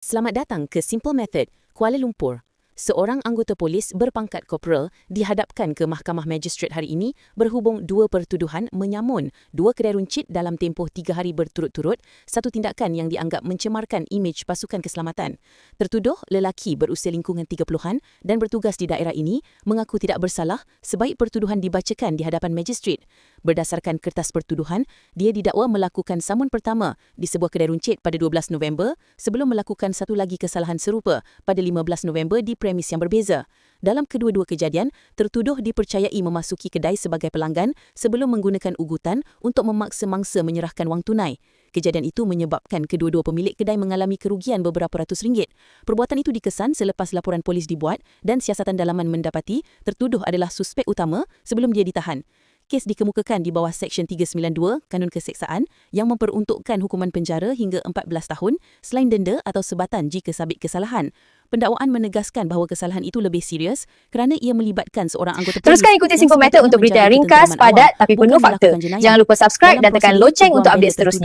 Selamat datang ke Simple Method, Kuala Lumpur. Seorang anggota polis berpangkat korporal dihadapkan ke Mahkamah Magistrate hari ini berhubung dua pertuduhan menyamun dua kedai runcit dalam tempoh tiga hari berturut-turut, satu tindakan yang dianggap mencemarkan imej pasukan keselamatan. Tertuduh lelaki berusia lingkungan 30-an dan bertugas di daerah ini mengaku tidak bersalah sebaik pertuduhan dibacakan di hadapan magistrate. Berdasarkan kertas pertuduhan, dia didakwa melakukan samun pertama di sebuah kedai runcit pada 12 November sebelum melakukan satu lagi kesalahan serupa pada 15 November di premis yang berbeza. Dalam kedua-dua kejadian, tertuduh dipercayai memasuki kedai sebagai pelanggan sebelum menggunakan ugutan untuk memaksa mangsa menyerahkan wang tunai. Kejadian itu menyebabkan kedua-dua pemilik kedai mengalami kerugian beberapa ratus ringgit. Perbuatan itu dikesan selepas laporan polis dibuat dan siasatan dalaman mendapati tertuduh adalah suspek utama sebelum dia ditahan. Kes dikemukakan di bawah Seksyen 392 Kanun Keseksaan yang memperuntukkan hukuman penjara hingga 14 tahun selain denda atau sebatan jika sabit kesalahan. Pendakwaan menegaskan bahawa kesalahan itu lebih serius kerana ia melibatkan seorang anggota polis. Teruskan ikuti Simple Method untuk berita ringkas, padat tapi penuh fakta. Jangan lupa subscribe dan tekan loceng untuk update seterusnya.